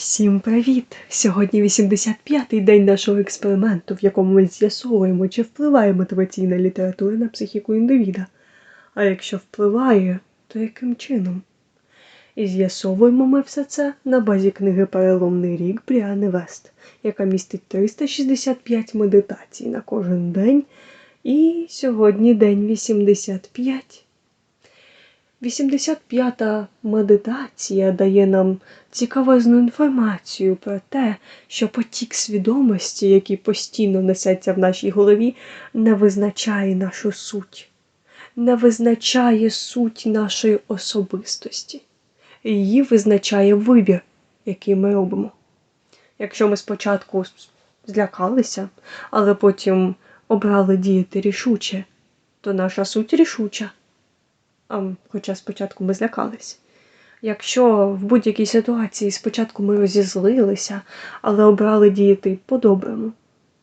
Всім привіт! Сьогодні 85-й день нашого експерименту, в якому ми з'ясовуємо, чи впливає мотиваційна література на психіку індивіда. А якщо впливає, то яким чином? І з'ясовуємо ми все це на базі книги Переломний рік Бріани Вест, яка містить 365 медитацій на кожен день. І сьогодні день 85. 85-та медитація дає нам цікавезну інформацію про те, що потік свідомості, який постійно несеться в нашій голові, не визначає нашу суть, не визначає суть нашої особистості. Її визначає вибір, який ми робимо. Якщо ми спочатку злякалися, але потім обрали діяти рішуче, то наша суть рішуча. Хоча спочатку ми злякались. Якщо в будь-якій ситуації спочатку ми розізлилися, але обрали діяти по-доброму,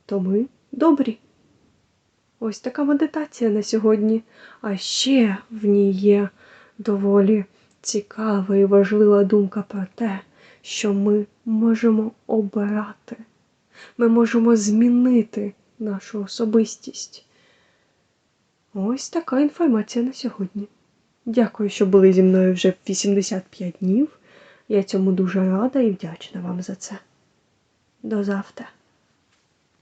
то ми добрі. Ось така медитація на сьогодні. А ще в ній є доволі цікава і важлива думка про те, що ми можемо обирати, ми можемо змінити нашу особистість. Ось така інформація на сьогодні. Дякую, що були зі мною вже 85 днів. Я цьому дуже рада і вдячна вам за це. До завтра.